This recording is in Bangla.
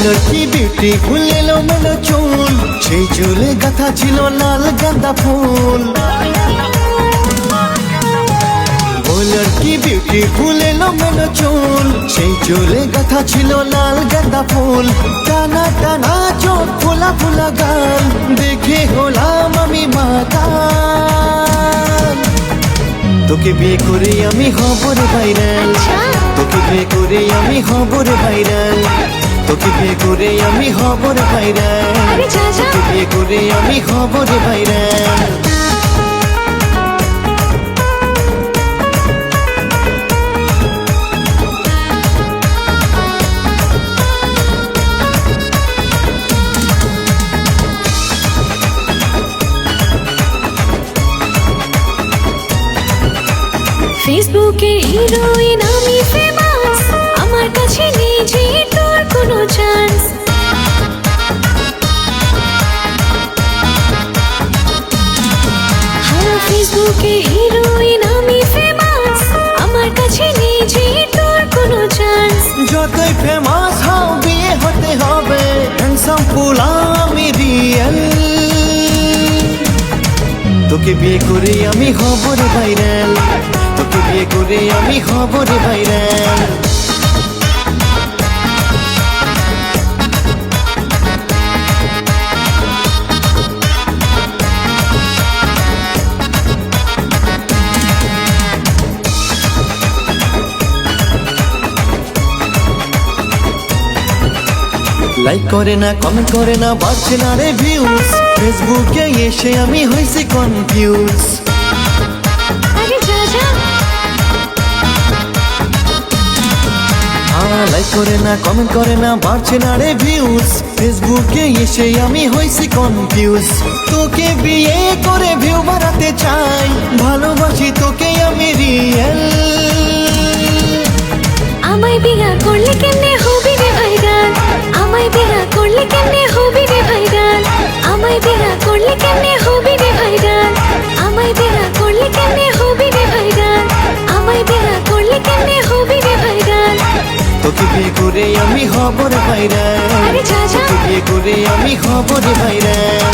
বলল কি বিউটি ফুল এলো মেলো চুল। সেই চুলে গাথা ছিল লাল গাঁদা ফুল। বলল কি বিউটি ফুল এলো মেলো চুল। সেই চুলে গাথা ছিল লাল গাঁদা ফুল। টানা টানা চোখ ফোলা ফোলা গাল। দেখে হলাম আমি মাতাল। তোকে বিয়ে করে আমি হব রে ভাইরাল। তোকে বিয়ে করে আমি হব রে ভাইরাল। তোকে বিয়ে করে আমি হব রে ভাইরাল আরে যা যা। তোকে বিয়ে করে আমি হব রে ভাইরাল ফেসবুকের হিরোইন আমি ফেসবুকে হিরোইন আমি ফেমাস আমার কাছে নেই তোর কোনো চান্স যতই ফেমাস হও, বিয়ে হতে হবে। হ্যান্ডসাম ফুল আমি রিয়েল তোকে বিয়ে করে আমি হব রে ভাইরাল তোকে বিয়ে করে আমি হব রে ভাইরাল লাইক করে না কমেন্ট করে না বাড়ছে না রে ভিউজ ফেসবুকে এসে আমি হয়েছি কনফিউজ লাইক করে না কমেন্ট করে না বাড়ছে না রে ভিউজ ফেসবুকে এসে আমি হয়েছি কনফিউজ তোকে বিয়ে করে ভিউ বাড়াতে চাই। ভালোবাসি তোকে আমি রিয়েল আমায় বিয়া করলে কেমনে বিয়ে করে আমি হব রে ভাইরাল আরে যা যা। তোকে বিয়ে করে আমি হব রে ভাইরাল